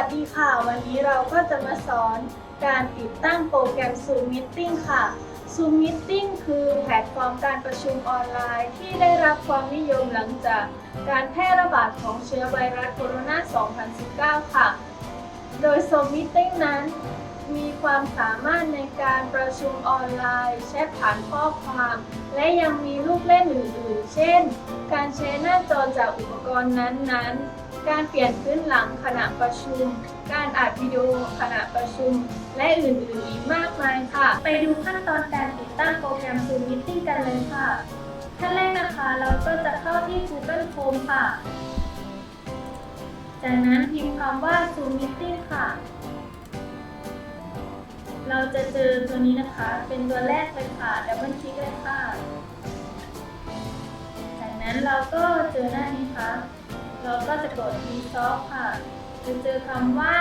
วัสดีค่ะ วันนี้เราก็จะมาสอนการติดตั้งโปรแกรม Zoom Meeting ค่ะ Zoom Meeting คือแพลตฟอร์มการประชุมออนไลน์ที่ได้รับความนิยมหลังจากการแพร่ระบาดของเชื้อไวรัสโคโรนา 2019 ค่ะ โดย Zoom Meeting นั้น มีความสามารถในการประชุมออนไลน์แชทผ่านข้อความ และยังมีลูกเล่นอื่นๆ เช่น การแชร์หน้าจอจากอุปกรณ์นั้นๆ การเปลี่ยนพื้นหลังขณะประชุม การอัดวิดีโอขณะประชุม และอื่นๆอีกมากมายค่ะ ไปดูขั้นตอนการติดตั้งโปรแกรม Zoom Meeting กันเลยค่ะ ขั้นแรกนะคะ เราก็จะเข้าที่ Google Chrome ค่ะ จากนั้นพิมพ์คำว่า Zoom Meeting ค่ะ เราจะเจอตัวนี้นะคะ เป็นตัวแรกเลยค่ะดับเบิลคลิกเลยค่ะ จากนั้นเราก็เจอหน้านี้ค่ะ เราก็จะกด Resolve ค่ะ จะเจอคำว่า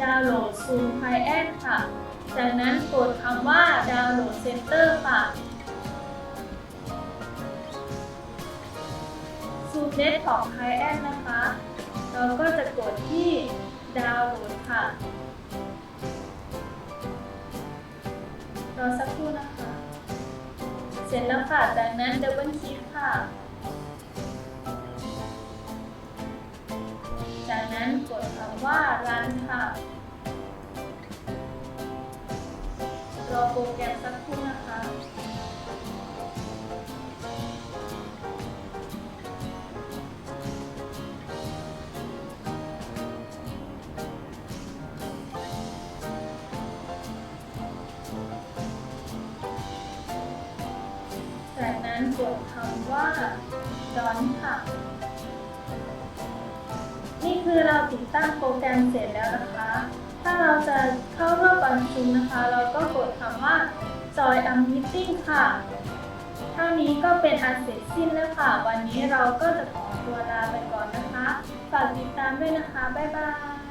Download Zoom Client ค่ะ จากนั้นกดคำว่า Download Center ค่ะ Zoom Desktop Client นะคะ เราก็จะกดที่ Download ค่ะ รอสักครู่นะคะ เสร็จแล้วค่ะ จากนั้นดับเบิลคลิกค่ะ run ค่ะ รอโปรแกรมสักครู่นะคะ จากนั้นกดคำว่า done ค่ะ คือเราติดตั้งโปรแกรมเสร็จแล้วนะคะ ถ้าเราจะเข้าร่วมประชุมนะคะ เราก็กดคำว่า join a meeting ค่ะ เท่านี้ก็เป็นอันเสร็จสิ้นแล้วค่ะ วันนี้เราก็จะขอตัวลาไปก่อนนะคะ ฝากติดตามด้วยนะคะ บ๊ายบาย